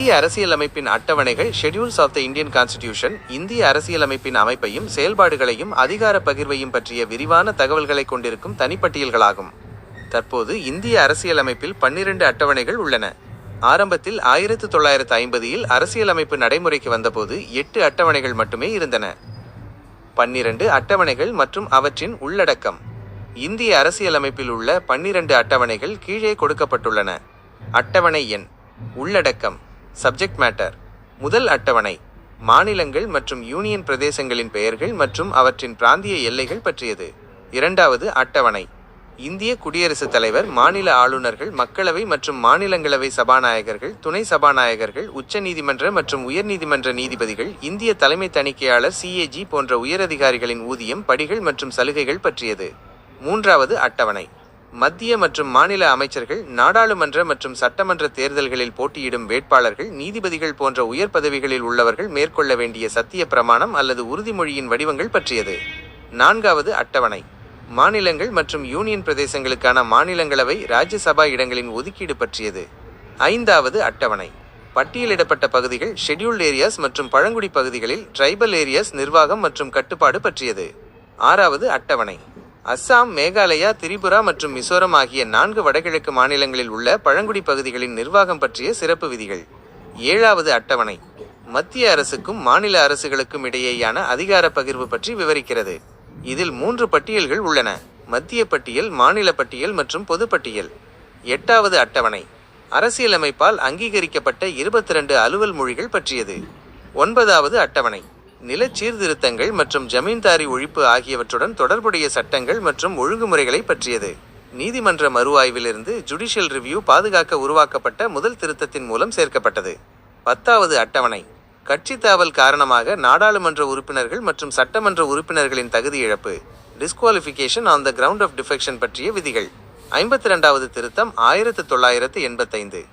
இந்திய அரசியலமைப்பின் அட்டவணைகள் schedules of the Indian constitution இந்திய அரசியலமைப்பின் அமைப்பையும் செயல்பாடுகளையும் அதிகார பகிர்வையும் பற்றிய விரிவான தகவல்களை கொண்டிருக்கும் தனிப்பட்டியல்களாகும். தற்போது இந்திய அரசியலமைப்பில் பன்னிரண்டு அட்டவணைகள் உள்ளன. ஆரம்பத்தில் ஆயிரத்து தொள்ளாயிரத்து ஐம்பதில் அரசியலமைப்பு நடைமுறைக்கு வந்தபோது எட்டு அட்டவணைகள் மட்டுமே இருந்தன. பன்னிரண்டு அட்டவணைகள் மற்றும் அவற்றின் உள்ளடக்கம். இந்திய அரசியலமைப்பில் உள்ள பன்னிரண்டு அட்டவணைகள் கீழே கொடுக்கப்பட்டுள்ளன. அட்டவணை எண். உள்ளடக்கம். சப்ஜெக்ட் மேட்டர் முதல் அட்டவணை. மாநிலங்கள் மற்றும் யூனியன் பிரதேசங்களின் பெயர்கள் மற்றும் அவற்றின் பிராந்திய எல்லைகள் பற்றியது. இரண்டாவது அட்டவணை. இந்திய குடியரசுத் தலைவர் மாநில ஆளுநர்கள் மக்களவை மற்றும் மாநிலங்களவை சபாநாயகர்கள் துணை சபாநாயகர்கள் உச்சநீதிமன்ற மற்றும் உயர்நீதிமன்ற நீதிபதிகள் இந்திய தலைமை தணிக்கையாளர் சிஏஜி போன்ற உயரதிகாரிகளின் ஊதியம் படிகள் மற்றும் சலுகைகள் பற்றியது. மூன்றாவது அட்டவணை. மத்திய மற்றும் மாநில அமைச்சர்கள் நாடாளுமன்ற மற்றும் சட்டமன்ற தேர்தல்களில் போட்டியிடும் வேட்பாளர்கள் நீதிபதிகள் போன்ற உயர் பதவிகளில் உள்ளவர்கள் மேற்கொள்ள வேண்டிய சத்திய பிரமாணம் அல்லது உறுதிமொழியின் வடிவங்கள் பற்றியது. நான்காவது அட்டவணை. மாநிலங்கள் மற்றும் யூனியன் பிரதேசங்களுக்கான மாநிலங்களவை ராஜ்யசபா இடங்களின் ஒதுக்கீடு பற்றியது. ஐந்தாவது அட்டவணை. பட்டியலிடப்பட்ட பகுதிகள் ஷெட்யூல்ட் ஏரியாஸ் மற்றும் பழங்குடி பகுதிகளில் ட்ரைபல் ஏரியாஸ் நிர்வாகம் மற்றும் கட்டுப்பாடு பற்றியது. ஆறாவது அட்டவணை. அஸ்ஸாம் மேகாலயா திரிபுரா மற்றும் மிசோரம் ஆகிய நான்கு வடகிழக்கு மாநிலங்களில் உள்ள பழங்குடி பகுதிகளின் நிர்வாகம் பற்றிய சிறப்பு விதிகள். ஏழாவது அட்டவணை. மத்திய அரசுக்கும் மாநில அரசுகளுக்கும் இடையேயான அதிகார பகிர்வு பற்றி விவரிக்கிறது. இதில் மூன்று பட்டியல்கள் உள்ளன. மத்திய பட்டியல் மாநில பட்டியல் மற்றும் பொது பட்டியல். எட்டாவது அட்டவணை. அரசியலமைப்பால் அங்கீகரிக்கப்பட்ட இருபத்தி ரெண்டு அலுவல் மொழிகள் பற்றியது. ஒன்பதாவது அட்டவணை. நில சீர்திருத்தங்கள் மற்றும் ஜமீன்தாரி ஒழிப்பு ஆகியவற்றுடன் தொடர்புடைய சட்டங்கள் மற்றும் ஒழுங்குமுறைகளை பற்றியது. நீதிமன்ற மறுஆய்விலிருந்து ஜுடிஷியல் ரிவ்யூ பாதுகாக்க உருவாக்கப்பட்ட முதல் திருத்தத்தின் மூலம் சேர்க்கப்பட்டது. பத்தாவது அட்டவணை. கட்சி தாவல் காரணமாக நாடாளுமன்ற உறுப்பினர்கள் மற்றும் சட்டமன்ற உறுப்பினர்களின் தகுதி இழப்பு. Disqualification on the ground of defection பற்றிய விதிகள். ஐம்பத்தி ரெண்டாவது திருத்தம் ஆயிரத்து தொள்ளாயிரத்து எண்பத்தைந்து.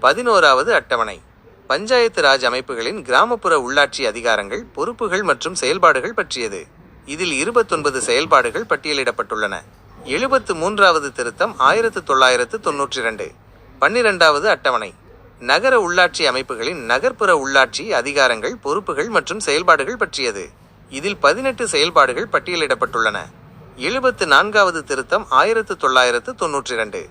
பதினோராவது அட்டவணை. பஞ்சாயத்து ராஜ் அமைப்புகளின் கிராமப்புற உள்ளாட்சி அதிகாரங்கள் பொறுப்புகள் மற்றும் செயல்பாடுகள் பற்றியது. இதில் இருபத்தொன்பது செயல்பாடுகள் பட்டியலிடப்பட்டுள்ளன. எழுபத்து மூன்றாவது திருத்தம் ஆயிரத்து தொள்ளாயிரத்து தொன்னூற்றி இரண்டு. பன்னிரெண்டாவது அட்டவணை. நகர உள்ளாட்சி அமைப்புகளின் நகர்ப்புற உள்ளாட்சி அதிகாரங்கள் பொறுப்புகள் மற்றும் செயல்பாடுகள் பற்றியது. இதில் பதினெட்டு செயல்பாடுகள் பட்டியலிடப்பட்டுள்ளன. எழுபத்து நான்காவது திருத்தம் ஆயிரத்து தொள்ளாயிரத்து தொன்னூற்றி ரெண்டு